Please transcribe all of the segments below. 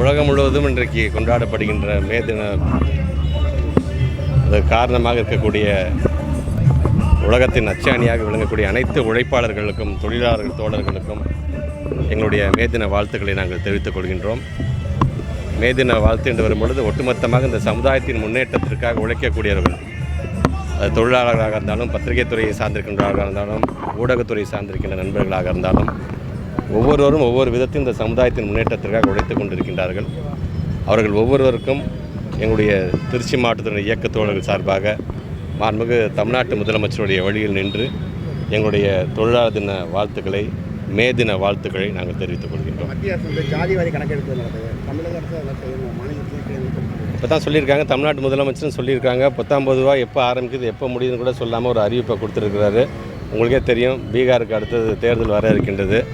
உலகம் முழுவதும் இன்றைக்கு கொண்டாடப்படுகின்ற மே தினம் அது காரணமாக இருக்கக்கூடிய உலகத்தின் அச்சாணியாக விளங்கக்கூடிய அனைத்து உழைப்பாளர்களுக்கும் தொழிலாளர்கள் தோழர்களுக்கும் எங்களுடைய மே தின வாழ்த்துக்களை நாங்கள் தெரிவித்துக் கொள்கின்றோம். மே தின வாழ்த்து என்று வரும்பொழுது ஒட்டுமொத்தமாக இந்த சமுதாயத்தின் முன்னேற்றத்திற்காக உழைக்கக்கூடியவர்கள் அது தொழிலாளர்களாக இருந்தாலும் பத்திரிகை துறையை சார்ந்திருக்கின்றவர்களாக இருந்தாலும் ஊடகத்துறை சார்ந்திருக்கின்ற நண்பர்களாக இருந்தாலும் ஒவ்வொருவரும் ஒவ்வொரு விதத்தில் இந்த சமுதாயத்தின் முன்னேற்றத்திற்காக உழைத்துக் கொண்டிருக்கின்றார்கள். அவர்கள் ஒவ்வொருவருக்கும் எங்களுடைய திருச்சி மாவட்டத்தினுடைய இயக்கத் தோழர்கள் சார்பாக மாண்புமிகு தமிழ்நாட்டு முதலமைச்சருடைய வழியில் நின்று எங்களுடைய தொழிலாளர் தின வாழ்த்துக்களை மே தின வாழ்த்துக்களை நாங்கள் தெரிவித்துக் கொள்கின்றோம். இப்போ தான் சொல்லியிருக்காங்க. தமிழ்நாட்டு முதலமைச்சரும் சொல்லியிருக்காங்க. பத்தாம் பொதுவா எப்போ ஆரம்பிக்குது எப்போ முடியுதுன்னு கூட சொல்லாமல் ஒரு அறிவிப்பை கொடுத்துருக்கிறாரு. உங்களுக்கே தெரியும். பீகாருக்கு அடுத்தது தேர்தல் வர இருக்கின்றது.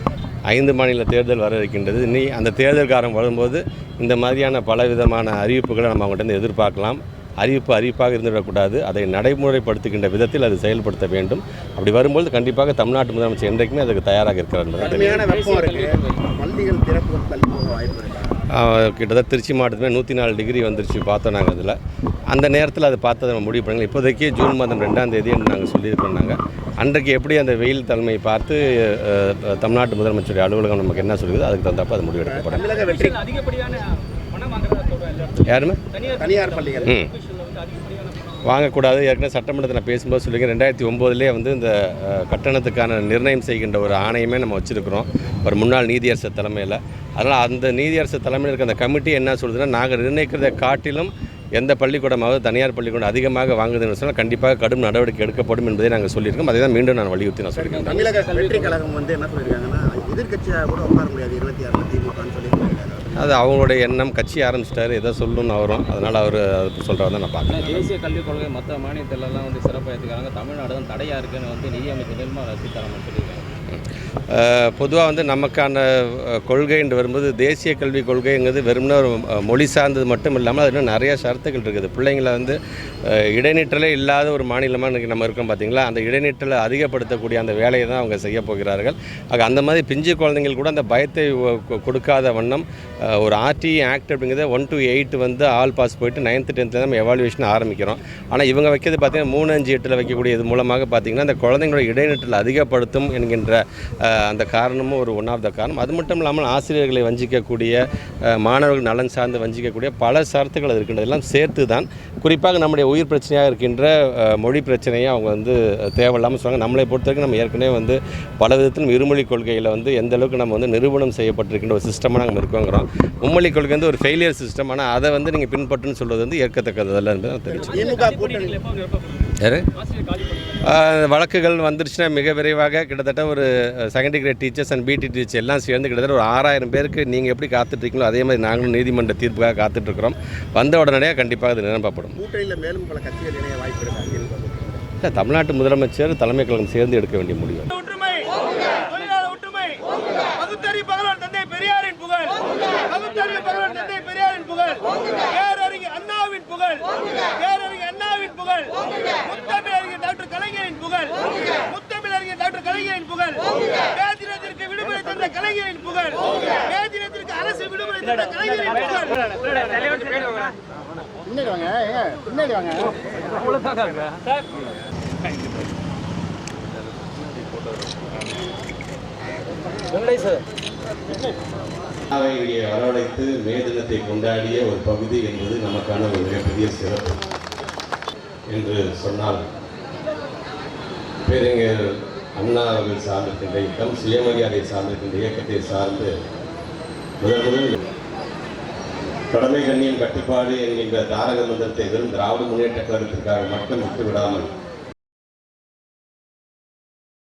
ஐந்து மாநில தேர்தல் வர இருக்கின்றது. இனி அந்த தேர்தல் காலம் வரும்போது இந்த மாதிரியான பல விதமான அறிவிப்புகளை நம்ம அவங்ககிட்ட இருந்து எதிர்பார்க்கலாம். அறிவிப்பு அறிவிப்பாக இருந்துவிடக்கூடாது. அதை நடைமுறைப்படுத்துகின்ற விதத்தில் அது செயல்படுத்த வேண்டும். அப்படி வரும்போது கண்டிப்பாக தமிழ்நாட்டு முதலமைச்சர் என்றைக்குமே அதுக்கு தயாராக இருக்கிறார் கிட்டத்தட்ட திருச்சி மாவட்டத்தில் நூற்றி நாலு டிகிரி வந்துருச்சு பார்த்தோம் நாங்கள் அதில். அந்த நேரத்தில் அதை பார்த்து நம்ம முடிவு பண்ணுங்க. இப்போதைக்கு ஜூன் மாதம் ரெண்டாம் தேதி என்று நாங்கள் சொல்லியிருக்கோம் நாங்கள் அன்றைக்கு எப்படி அந்த வெயில் தலைமையை பார்த்து தமிழ்நாட்டு முதலமைச்சருடைய அலுவலகம் நமக்கு என்ன சொல்லுது அதுக்கு தகுந்தப்ப அது வாங்குறதா சொல்றாங்க யாருமே தனியார் பள்ளிகள். ம். வாங்கக்கூடாது. ஏற்கனவே சட்டமன்றத்தில் நான் பேசும்போது சொல்லிங்க ரெண்டாயிரத்தி ஒம்போதுலேயே வந்து இந்த கட்டணத்துக்கான நிர்ணயம் செய்கின்ற ஒரு ஆணையமே நம்ம வச்சுருக்கிறோம். ஒரு முன்னாள் நீதியரசர் தலைமையில். அதனால் அந்த நீதியரசர் தலைமையில் இருக்க அந்த கமிட்டி என்ன சொல்லுதுன்னா நாங்கள் நிர்ணயிக்கிறதை காட்டிலும் எந்த பள்ளிக்கூடமாவது தனியார் பள்ளிக்கூடம் அதிகமாக வாங்குதுன்னு சொன்னால் கண்டிப்பாக கடும் நடவடிக்கை எடுக்கப்படும் என்பதை நாங்கள் சொல்லியிருக்கோம். அதை தான் மீண்டும் நான் வலியுறுத்தி நான் சொல்லியிருக்கேன். தமிழக வெற்றி கழகம் வந்து என்ன சொல்லியிருக்காங்கன்னா எதிர்க்கட்சியாக கூட உட்கார முடியாது இருபத்தி ஆறு திமுகன்னு சொல்லியிருக்காங்க. அது அவங்களுடைய எண்ணம். கட்சி ஆரம்பிச்சிட்டாரு எதை சொல்லணும்னு அவரும். அதனால் அவர் சொல்கிறத நான் பார்க்குறேன் தேசிய கல்விக் கொள்கை மற்ற மாநிலத்திலலாம் வந்து சிறப்பாக எடுத்துக்கிறாங்க தமிழ்நாடு தான் தடையாக இருக்குன்னு வந்து நிதியமைச்சர் நிர்மலா சீதாராமன் சொல்லியிருக்காங்க. பொதுவாக வந்து நமக்கான கொள்கைன்று வரும்போது தேசிய கல்விக் கொள்கைங்கிறது வெறும்னா ஒரு மொழி சார்ந்தது மட்டும் இல்லாமல் அது இன்னும் நிறைய சரத்துகள் இருக்குது. பிள்ளைங்களை வந்து இடைநிற்றலே இல்லாத ஒரு மாநிலமாக இன்றைக்கி நம்ம இருக்கோம் பார்த்தீங்களா அந்த இடைநிற்றலை அதிகப்படுத்தக்கூடிய அந்த வேலையை தான் அவங்க செய்ய போகிறார்கள். ஆக அந்த மாதிரி பிஞ்சு குழந்தைங்கள் கூட அந்த பயத்தை கொ- கொடுக்காத வண்ணம் ஒரு ஆர்டி ஆக்ட் அப்படிங்கிறத ஒன் டு எயிட் வந்து ஆல் பாஸ் போயிட்டு நைன்த்து டென்த்தில் நம்ம எவாலுவேஷன் ஆரம்பிக்கிறோம். ஆனால் இவங்க வைக்கிறது பார்த்தீங்கன்னா மூணு அஞ்சு எட்டில் வைக்கக்கூடிய இது மூலமாக பார்த்தீங்கன்னா அந்த குழந்தைங்களோட இடைநிற்றல் அதிகப்படுத்தும் என்கின்ற அந்த காரணமும் ஒரு ஒன் ஆஃப் த காரணம். அது மட்டும் இல்லாமல் ஆசிரியர்களை வஞ்சிக்கக்கூடிய மாணவர்கள் நலன் சார்ந்து வஞ்சிக்கக்கூடிய பல சரத்துக்கள் அது இருக்கின்றது. எல்லாம் சேர்த்து தான் குறிப்பாக நம்முடைய உயிர் பிரச்சனையாக இருக்கின்ற மொழி பிரச்சனையை அவங்க வந்து தேவையில்லாமல் சொல்லுவாங்க நம்மளை பொறுத்த வரைக்கும் நம்ம ஏற்கனவே வந்து பல விதத்திலும் இருமொழி கொள்கையில் வந்து எந்த அளவுக்கு நம்ம வந்து நிரூபணம் செய்யப்பட்டிருக்கின்ற ஒரு சிஸ்டமாக நம்ம இருக்கோங்கிறோம் மும்மொழி கொள்கை வந்து ஒரு ஃபெயிலியர் சிஸ்டம் ஆனால் அதை வந்து நீங்கள் பின்பற்றுன்னு சொல்வது வந்து ஏற்கத்தக்கது. அல்ல என்பதை யாரு? வழக்குகள் வந்துருச்சுன்னா மிக விரைவாக கிட்டத்தட்ட ஒரு secondary grade teachers and PT teachers எல்லாம் சேர்ந்து கிட்டத்தட்ட ஒரு ஆறாயிரம் பேருக்கு நீங்கள் எப்படி காத்துட்ருக்கீங்களோ அதே மாதிரி நாங்களும் நீதிமன்ற தீர்ப்புக்காக காத்துட்ருக்குறோம். வந்த உடனடியாக கண்டிப்பாக அது நிரப்பப்படும் கூட்டணியில் மேலும் பல கட்சிகள் இணைய வாய்ப்பு? இல்லை தமிழ்நாட்டு முதலமைச்சர் தலைமை கழகம் சேர்ந்து எடுக்க வேண்டிய முடிவு. பெரியாரின் புகழ். பெரியாரின் புகழ் பேரறிஞர் அண்ணாவின் புகழ் பேரறிஞர் அண்ணாவின் புகழ். முத்தமிழறிஞர் டாக்டர் கலைஞரின் புகழ். முத்தமிழறிஞர் டாக்டர் கலைஞரின் புகழ். மேதினத்திற்கு விடுமுறை தந்த கலைஞரின் புகழ். மேதினத்திற்கு அரசு விடுமுறை தந்த கலைஞரின் புகழ். பின்னாடி வாங்க பின்னாடி வரவழைத்து மே தினத்தை கொண்டாடிய ஒரு பகுதி என்பது நமக்கான ஒரு மிகப்பெரிய சிறப்பு. என்று சொன்னால் பேரறிஞர் அண்ணா அவர்கள் சார்ந்திருக்கின்ற இயக்கம் சுயமரியாதை சார்ந்திருக்கின்ற இயக்கத்தை சார்ந்து முதல் முதல் கடமை கண்ணியம் கட்டுப்பாடு என்கின்ற தாரக மந்திரத்தை வெறும் திராவிட முன்னேற்ற கருத்திற்காக மட்டும் விட்டு விடாமல்